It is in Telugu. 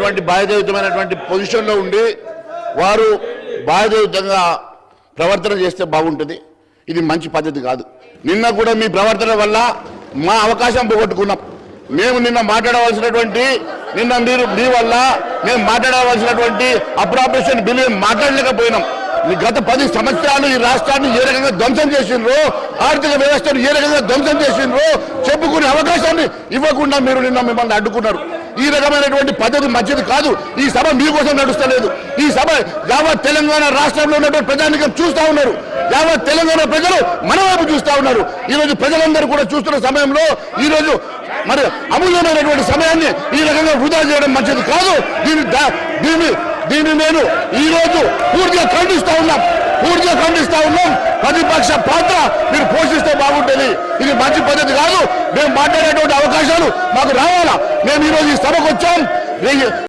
ఉన్నటువంటి బాధ్యతయుతమైనటువంటి పొజిషన్లో ఉండి వారు బాధ్యతయుతంగా ప్రవర్తన చేస్తే బాగుంటుంది. ఇది మంచి పద్ధతి కాదు. నిన్న కూడా మీ ప్రవర్తన వల్ల మా అవకాశం పోగొట్టుకున్నాం. మేము నిన్న మాట్లాడవలసినటువంటి నిన్న మీరు మీ వల్ల మేము మాట్లాడవలసినటువంటి అప్రాపరేషన్ బిల్లు మాట్లాడలేకపోయినాం. గత పది సంవత్సరాలు ఈ రాష్ట్రాన్ని ఏ రకంగా ధ్వంసం చేసిండ్రు ఆర్థిక వ్యవస్థను ఏ రకంగా ధ్వంసం చేసిండ్రు చెప్పుకునే అవకాశాన్ని ఇవ్వకుండా మీరు నిన్న మిమ్మల్ని అడ్డుకున్నారు. ఈ రకమైనటువంటి పద్ధతి మంచిది కాదు. ఈ సభ మీకోసం నడుస్తలేదు. ఈ సభ యావత్ తెలంగాణ రాష్ట్రంలో ఉన్నటువంటి ప్రజానికం చూస్తా ఉన్నారు. యావత్ తెలంగాణ ప్రజలు మన వైపు చూస్తా ఉన్నారు. ఈ రోజు ప్రజలందరూ కూడా చూస్తున్న సమయంలో ఈ రోజు మరి అమూల్యమైనటువంటి సమయాన్ని ఈ రకంగా వృధా చేయడం మంచిది కాదు. దీని దీన్ని దీన్ని నేను ఈ రోజు పూర్తిగా ఖండిస్తా ఉన్నాం. పూర్తిగా ఖండిస్తా ఉన్నాం. ప్రతిపక్ష పాత్ర మీరు పోషిస్తే బాగుంటుంది. ఇది మంచి పద్ధతి కాదు. మేము మాట్లాడేటువంటి అవకాశాలు మాకు రావాలా మేము ఈరోజు ఈ సభకు వచ్చాం.